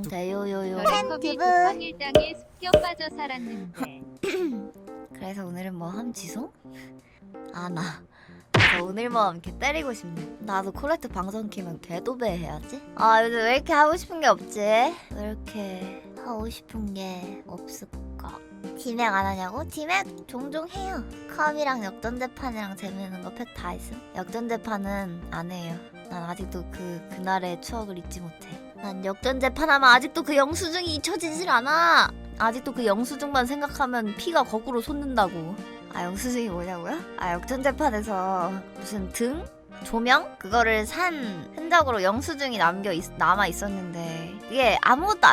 안녕하세요요요. 별의컵이 팬티브. 독방일당에 습겨 빠져 살았는데. 그래서 오늘은 뭐 함 지송? 아 나. 나 오늘 뭐 이렇게 때리고 싶네. 나도 콜렉트 방송 키면 개도배 해야지. 아 요즘 왜 이렇게 하고 싶은 게 없지? 왜 이렇게 하고 싶은 게 없을까? 티맥 안 하냐고? 티맥 종종 해요. 컴이랑 역전대판이랑 재밌는 거 팩 다 있음? 역전대판은 안 해요. 난 아직도 그 그날의 추억을 잊지 못해 난 역전 재판 하면 아직도 그 영수증이 잊혀지질 않아 아직도 그 영수증만 생각하면 피가 거꾸로 솟는다고. 아 영수증이 뭐냐고요? 아 역전 재판에서 무슨 등? 조명? 그거를 산 흔적으로 영수증이 남겨 있, 남아 있었는데 이게 아무것도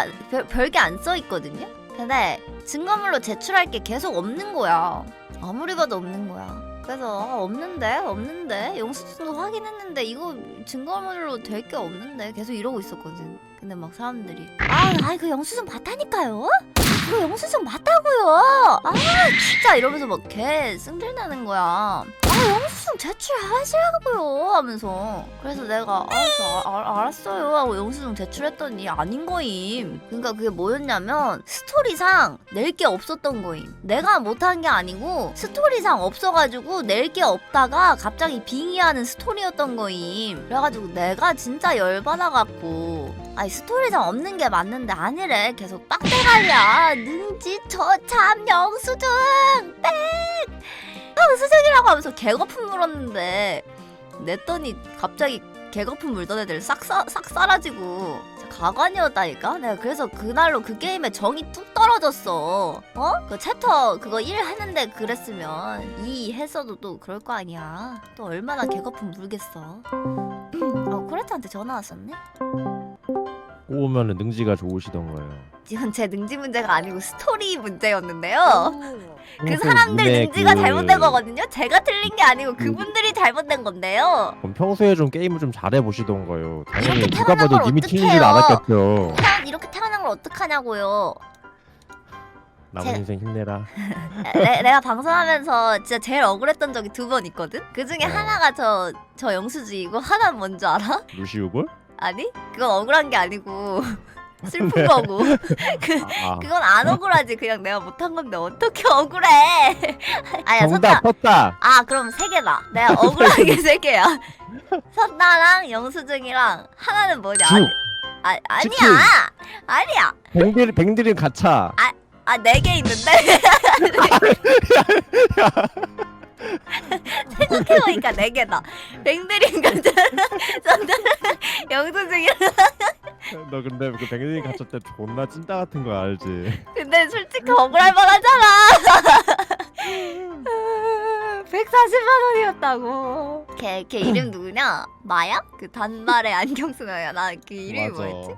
별게 안 써 있거든요. 근데 증거물로 제출할 게 계속 없는 거야. 아무리 봐도 없는 거야. 그래서 아, 없는데 없는데 영수증도 확인했는데 이거 증거물로 될 게 없는데 계속 이러고 있었거든. 근데 막 사람들이 아, 아, 그 영수증 맞다니까요? 그거 영수증 맞다고요? 아, 진짜 이러면서 막 개 승질나는 거야. 아, 영수증 제출하시라고요 하면서. 그래서 내가 알았어, 아, 아, 알았어요 하고 영수증 제출했더니 아닌 거임. 그러니까 그게 뭐였냐면 스토리상 낼 게 없었던 거임. 내가 못한 게 아니고 스토리상 없어가지고 낼 게 없다가 갑자기 빙의하는 스토리였던 거임. 그래가지고 내가 진짜 열받아갖고 아니 스토리상 없는 게 맞는데 아니래. 계속 빡대가리야. 능지 저참 영수증 빽! 영수증이라고 하면서 개거품 물었는데 냈더니 갑자기 개거품 물던 애들 싹, 사, 싹 사라지고 가관이었다니까? 내가 그래서 그날로 그 게임에 정이 뚝 떨어졌어. 어? 그 챕터 그거 1 했는데 그랬으면 2 했어도 또 그럴 거 아니야. 또 얼마나 개거품 물겠어. 어 코레트한테 전화 왔었네 꼬우면 능지가 좋으시던 거예요. 이건 제 능지 문제가 아니고 스토리 문제였는데요. 그 평소 사람들 눈에 능지가 그- 잘못된 거거든요. 제가 틀린 게 아니고 그분들이 잘못된 건데요. 그럼 평소에 좀 게임을 좀 잘해 보시던 거예요. 당연히 이렇게 누가 태어난 봐도 걸 님이 틀린 줄 어떡해요. 알았겠죠. 태어난 이렇게 태어난 걸 어떡하냐고요. 남은 제- 인생 힘내라. 내, 내가 방송하면서 진짜 제일 억울했던 적이 두 번 있거든. 그 중에 어. 하나가 저 저 영수증이고 하나는 뭔지 알아? 루시우볼? 아니? 그건 억울한 게 아니고 슬픈 거고. 그 아, 그건 안 억울하지. 그냥 내가 못한 건데 어떻게 억울해? 아야 정답 선다. 아 그럼 세 개다. 내가 억울한 게 세 개야. 선다랑 영수증이랑 하나는 뭐냐? 주. 아 아니야. 아니야. 뱅들 뱅들인 가차. 아 네 개 있는데. 생각해보니까 네 개다. 뱅드린 가자. 선다랑 영수증이랑. 너 근데 그 뱅들인 가차 때 존나 찐따 같은 거 알지? 근데 솔직히 억울할 만하잖아. 140만 원이었다고. 걔, 걔 이름 누구냐? 마야? 그 단발의 안경 쓰는 애야. 나 그 이름이 맞아. 뭐였지?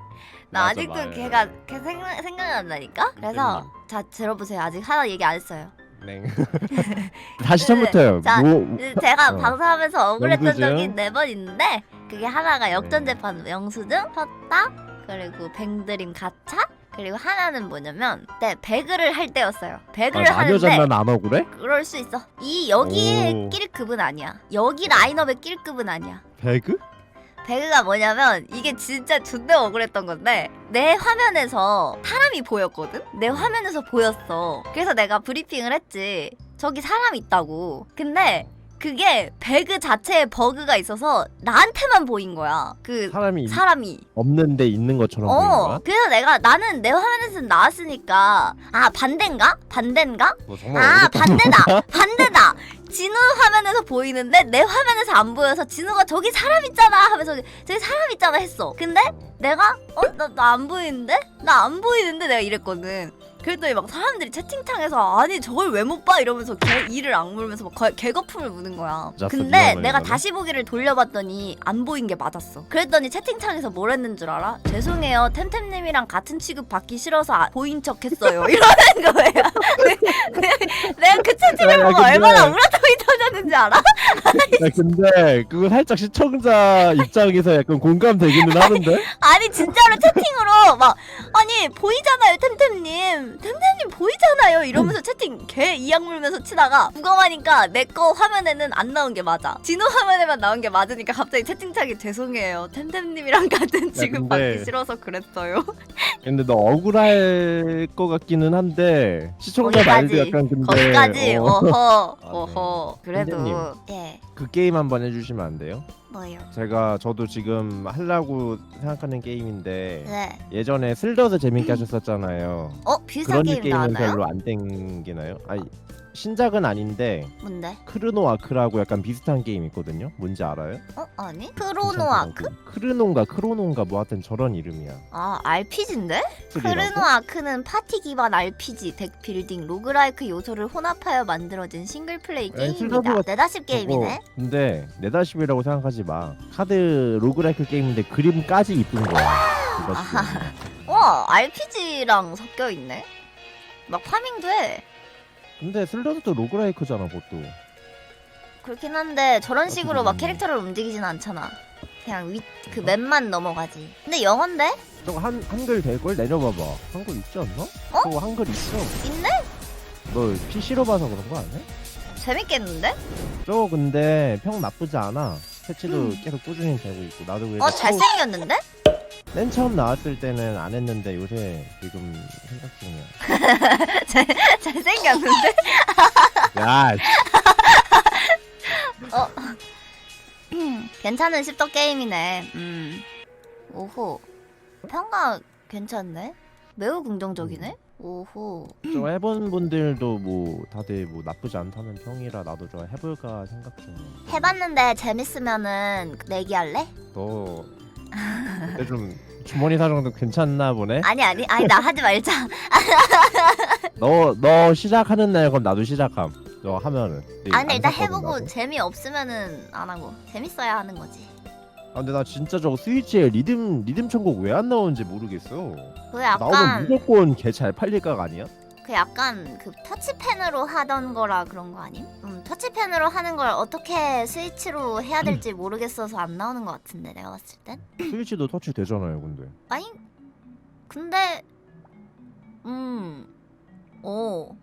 나 맞아, 아직도 마야. 걔가 걔 생각 생각이 안 나니까. 그래서 자 들어보세요. 아직 하나 얘기 안 했어요. 네. 다시 처음부터요. 자, 뭐 제가 어. 방송하면서 억울했던 영수증. 적이 네 번 있는데 그게 하나가 네. 역전 재판 영수증, 섰다, 그리고 뱅드림 가차, 그리고 하나는 뭐냐면 네 배그를 할 때였어요. 아, 배그를 하는데 마녀전만 안 억울해? 그럴 수 있어. 이 여기의 오. 끼리급은 아니야. 여기 라인업의 끼리급은 아니야. 배그? 배그가 뭐냐면 이게 진짜 존나 억울했던 건데 내 화면에서 사람이 보였거든? 내 화면에서 보였어. 그래서 내가 브리핑을 했지. 저기 사람 있다고. 근데 그게 배그 자체에 버그가 있어서 나한테만 보인 거야. 그 사람이 있- 사람이. 없는데 있는 것처럼 어. 거야? 그래서 내가 나는 내 화면에서 나왔으니까 아 반대인가? 반대인가? 뭐 정말 아 어렵다. 반대다 반대다 진우 화면에서 보이는데 내 화면에서 안 보여서 진우가 저기 사람 있잖아 하면서 저기 사람 있잖아 했어. 근데 내가 어 나 나 안 보이는데? 나 안 보이는데 내가 이랬거든. 그랬더니 막 사람들이 채팅창에서 아니 저걸 왜 못 봐? 이러면서 개 이를 악물면서 막 거- 개거품을 무는 거야. 근데 내가. 다시 보기를 돌려봤더니 안 보인 게 맞았어. 그랬더니 채팅창에서 뭘 했는 줄 알아? 죄송해요. 템템님이랑 같은 취급 받기 싫어서 아- 보인 척 했어요. 이러는 거야 내가 그 채팅을 야, 보고 근데- 얼마나 울었더 니 터졌는지 알아? 야, 근데 그거 살짝 시청자 입장에서 약간 공감되기는 하는데? 아니 진짜로 채팅으로 막 아니 보이잖아요 템템님 템템님 보이잖아요 이러면서 채팅 개 이악 물면서 치다가 부검하니까 내 거 화면에는 안 나온 게 맞아 진호 화면에만 나온 게 맞으니까 갑자기 채팅창에 죄송해요 템템님이랑 같은 근데- 받기 싫어서 그랬어요 근데 너 억울할 것 같기는 한데 시청자 거기까지. 말도 약간 근데 거기까지 어, 어허 네. 어허 그래도 선생님. 예 그 게임 한번 해주시면 안 돼요? 뭐요 제가 저도 지금 하려고 생각하는 게임인데 네 예전에 슬더스 재밌게 하셨었잖아요. 어 비슷한 그런 게임 게임은 나왔나요? 별로 안 땡기나요? 아니 신작은 아닌데 뭔데? 크르노 아크라고 약간 비슷한 게임 있거든요. 뭔지 알아요? 어 아니 크로노 아크? 크르노인가 크로노인가 뭐 하여튼 저런 이름이야. 아 RPG인데? 쓰리라고? 크르노 아크는 파티 기반 RPG, 덱 빌딩, 로그라이크 요소를 혼합하여 만들어진 싱글 플레이 아니, 게임입니다. 슬더스가 네다십 게임이네. 저거 근데 네다십이라고 생각하지 마. 카드 로그라이크 게임인데 그림까지 이쁜 거야. 이거 아하. 와 RPG랑 섞여 있네. 막 파밍도 해. 근데 슬더스도 로그라이크잖아, 그것도. 그렇긴 한데 저런 식으로 막 캐릭터를 움직이진 않잖아. 그냥 윗그 맵만 넘어가지. 근데 영어인데? 저거 한 한글 될 걸 내려봐봐. 한글 있지 않나? 어? 저거 한글 있어. 있네? 너 PC로 봐서 그런 거 아니야? 재밌겠는데? 저거 근데 평 나쁘지 않아. 패치도 음. 계속 꾸준히 되고 있고 나도 왜 어 잘생겼는데? 맨 처음 나왔을 때는 안 했는데 요새 지금 생각 중이야. 잘생겼는데? 야, 음, 괜찮은 십덕 게임이네. 음. 오호. 평가 괜찮네. 매우 긍정적이네. 오호. 저 해본 분들도 뭐 다들 뭐 나쁘지 않다는 평이라 나도 저 해볼까 생각 중이야. 해봤는데 재밌으면은 내기할래? 너 좀 주머니 사정도 괜찮나 보네. 아니 아니 아니 나 하지 말자. 너 너 시작하는 날 그럼 나도 시작함. 너 하면은. 아 근데 안 일단 샀거든, 해보고 나도. 재미 없으면은 안 하고 재밌어야 하는 거지. 아 근데 나 진짜 저거 스위치에 리듬 리듬 천곡 왜 안 나오는지 모르겠어. 그 나오면 약간 무조건 개 잘 팔릴 각 아니야? 그 약간 그 터치펜으로 하던 거라 그런 거 아님? 음 터치펜으로 하는 걸 어떻게 스위치로 해야 될지 모르겠어서 안 나오는 것 같은데 내가 봤을 땐. 스위치도 터치 되잖아요, 근데. 아니 근데 음. 오.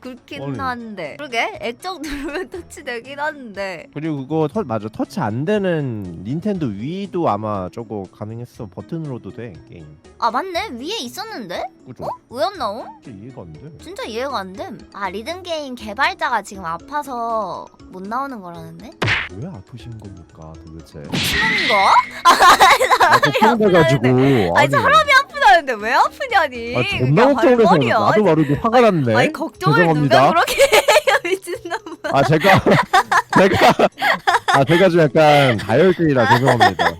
그렇긴. 한데 그러게 액정 누르면 터치 되긴 하는데 그리고 그거 터, 맞아 터치 안 되는 닌텐도 위도 아마 저거 가능했어 버튼으로도 돼 게임. 아 맞네 위에 있었는데 그죠? 왜 안 나옴? 진짜 이해가 안 돼. 진짜 이해가 안 됨. 아 리듬 게임 개발자가 지금 아파서 못 나오는 거라는데? 왜 아프신 겁니까 도대체? 거? 아, 걱정돼가지고. 아니 사람이 아프다는데 왜 아프냐니? 아, 존나 걱정돼서 나도 모르게 화가 났네. 아니 걱정을 죄송합니다. 누가 그렇게 해요 미친놈. 아 제가 제가 아 제가 좀 약간 다혈질이라 죄송합니다.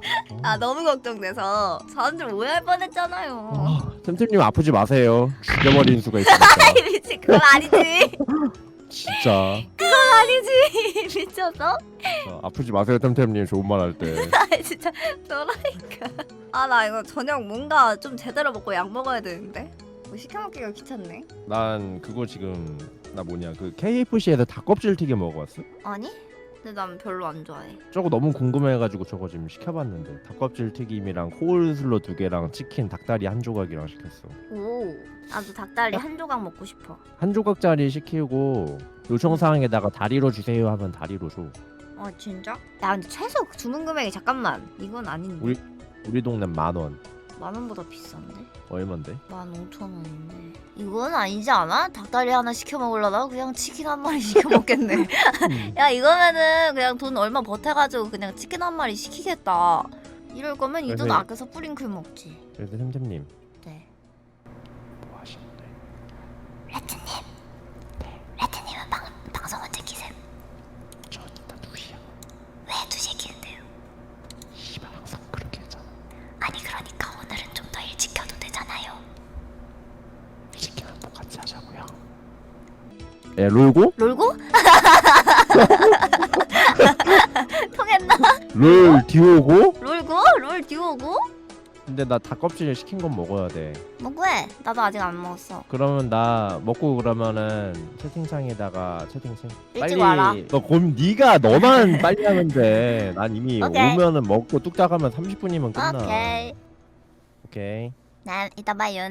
아 너무 걱정돼서 사람들 오해할 뻔했잖아요. 아, 템템님 아프지 마세요. 죽여버리는 수가 있으니까. 아이 미친 그건 아니지. 진짜 그건 아니지 미쳤어? 아, 아프지 마세요 템템님 좋은 말 할 때. 아 진짜 너라니까. 아 나 이거 저녁 뭔가 좀 제대로 먹고 약 먹어야 되는데. 뭐 시켜 먹기가 귀찮네. 난 그거 지금 나 뭐냐 그 KFC에서 닭껍질 튀김 먹어봤어? 아니? 근데 난 별로 안 좋아해. 저거 너무 궁금해가지고 저거 지금 시켜봤는데 닭껍질 튀김이랑 코울슬러 두 개랑 치킨 닭다리 한 조각이랑 시켰어. 오, 나도 닭다리 한 조각 먹고 싶어. 한 조각짜리 시키고 요청 사항에다가 다리로 주세요 하면 다리로 줘. 아 진짜? 야 근데 최소 주문 금액이 잠깐만 이건 아닌데 우리- 우리 동네 만 원. 만 원보다 비싼데? 얼만데? 만 오천 원인데 이건 아니지 않아? 닭다리 하나 시켜 먹으려다 그냥 치킨 한 마리 시켜 먹겠네. 야 이거면은 그냥 돈 얼마 보태가지고 그냥 치킨 한 마리 시키겠다. 이럴 거면 이 돈 그래서- 아껴서 뿌링클 먹지. 그래서 템템님 네. 뭐 하시는데? 레트님. 레트님은 방 방송 언제 키세요? 저 일단 2시야. 왜 두시에 키는데요? 씨발 항상 그렇게 했잖아. 아니 그러니까 오늘은 좀 더 일찍 켜도 되잖아요. 시키면 뭐 같이 하자고요. 예, 롤고? 롤고? 통했나? 롤 디오고? 롤고? 롤 듀오고? 근데 나 닭껍질 시킨 건 먹어야 돼. 뭐해? 나도 아직 안 먹었어. 그러면 나 먹고 그러면은 채팅창에다가 채팅창 일찍 와라. 너곰 네가 너만 빨리 하면 돼. 난 이미 오케이. 오면은 먹고 뚝딱 하면 30분이면 끝나. 오케이. 오케이. 난 이따 봐요.